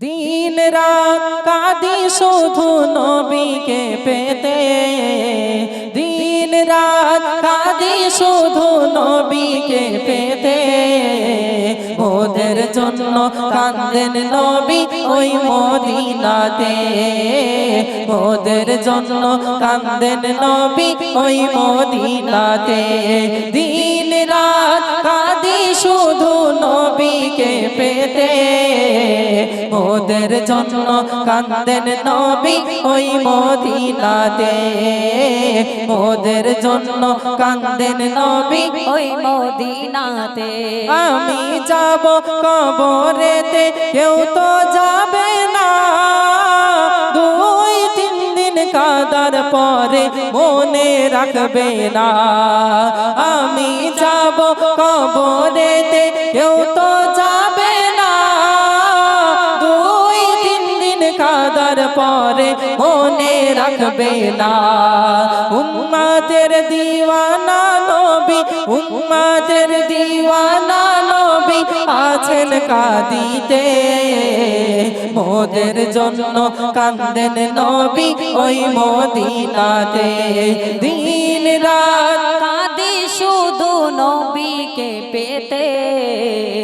দিন রাত কাঁদি শুধু নবীকে পেতে। দিন রাত কাঁদি শুধু নবীকে পেতে। ওদের জন্য কান্দেন নবী ওই মদিনাতে। ওদের জন্য কান্দেন নবী ওই মদিনাতে। দিন রাত কাঁদি শুধু নবীকে পেতে। ওদের জন্য কান্দেন নবী ওই মদিনাতে। ওদের জন্য কান্দেন নবী ওই মদিনাতে। আমি যাব কবরেতে, কেউ তো যাবে না। দুই, তিন দিন কাদার পরে মনে রাখবে না। আমি যাব কবরেতে, কেউ পরে মনে রাখবে না। উম্মাদের দিওয়ানা নবী, উম্মাদের দিওয়ানা নবী আছেন কাঁদিতে। মোদের জন্য কান্দেন নবী ওই মদিনাতে। দিন রাত কাঁদি শুধু নবীকে পেতে।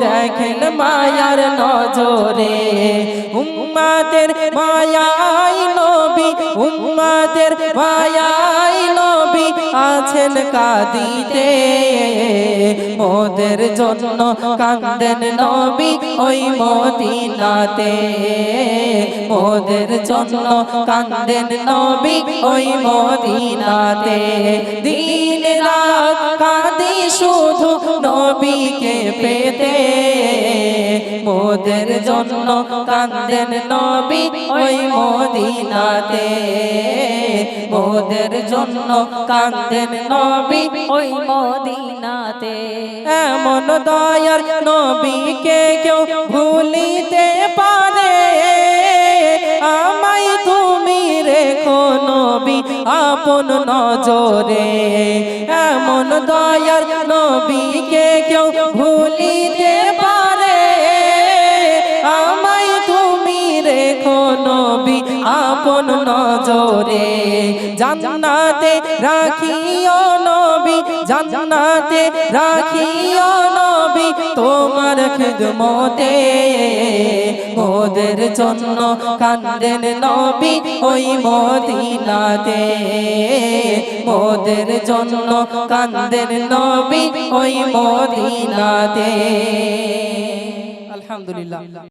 দেখেন মায়ার নজরে। উম্মাদের মায়াই নবী, উম্মাদের মায়াই নবী আছেন কাঁদিতে। মোদের জন্য কান্দেন নবী ওই মদিনাতে। মোদের জন্য কান্দেন নবী ওই মদিনাতে। দিন রাত শুধু নবীকে পেতে। মোদের জন্য কান্দেন নবী ওই মদিনাতে। মোদের জন্য কান্দেন নবী ওই মদিনাতে। এমন দয়ার নবীকে কেউ আপন নজরে এমন দয়ার নবীকে কেউ ভুলিতে আপন নজরে জান্নাতে রাখিও নবী, জান্নাতে রাখিও নবী, তোমার খিদমতে। মোদের জন্য কান্দেন নবী ওই মদিনাতে। মোদের জন্য কান্দেন নবী ওই মদিনাতে। আলহামদুলিল্লাহ।